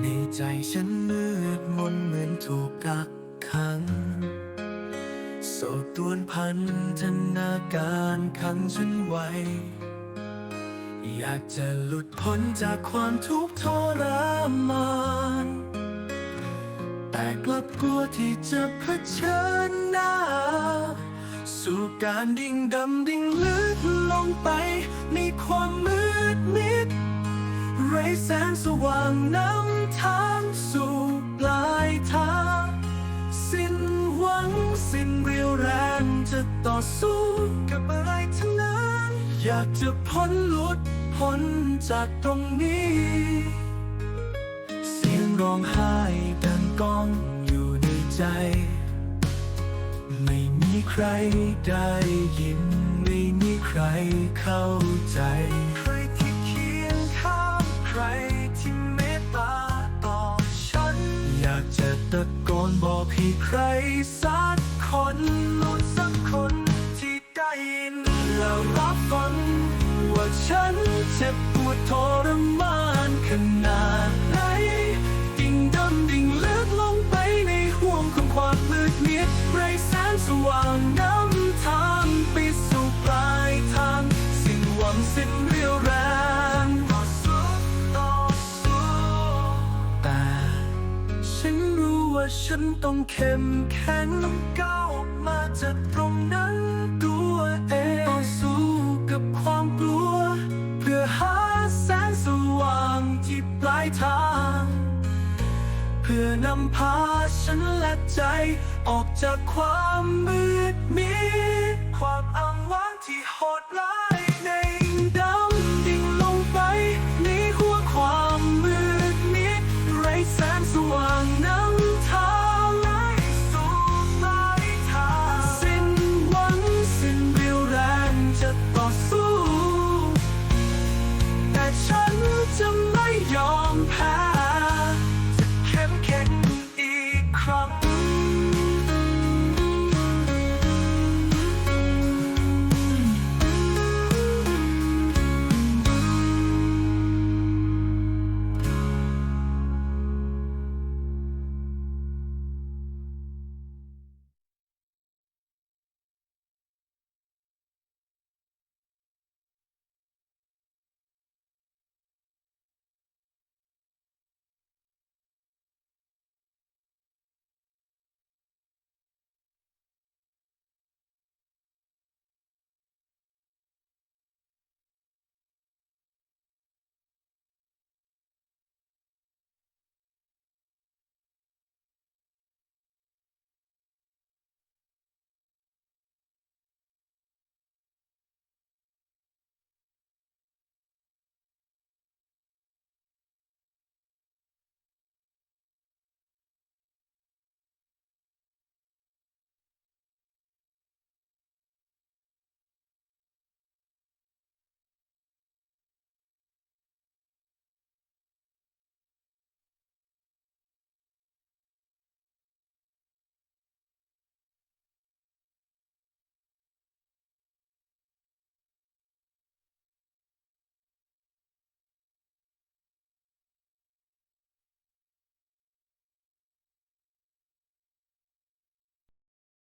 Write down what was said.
ในใจฉันมืดมนเหมือนถูกกักขังโสดตวนพันธนาการขังฉันไว้ อยากจะหลุดพ้นจากความทุกข์ทรมานแต่กลับกลัวที่จะเผชิญหน้า สู่การดิ่งดำดิ่งลึกลงไปในความมืดมิด ไรแสงสว่างนำทางสู่ปลายทาง สิ้นหวังสิ้นเรียวแรงจะต่อสู้กับอะไรทั้งนั้น อยากจะพ้นหลุดพ้นจากตรงนี้ เสียงร้องไห้ดังก้องอยู่ในใจ ไม่มีใครได้ยิน ไม่มีใครเข้าใจ มีให้ใครสักคนหลุดสักคนที่ได้ยินแล้วรับฟังว่าฉันเจ็บปวดทรมาน ฉันต้องเข้มแข็งก้าวมาจากตรงนั้นตัวเองต่อสู้กับความกลัว เพื่อหาแสงสว่างที่ปลายทาง เพื่อนำพาฉันและใจออกจากความมืดมิด long path.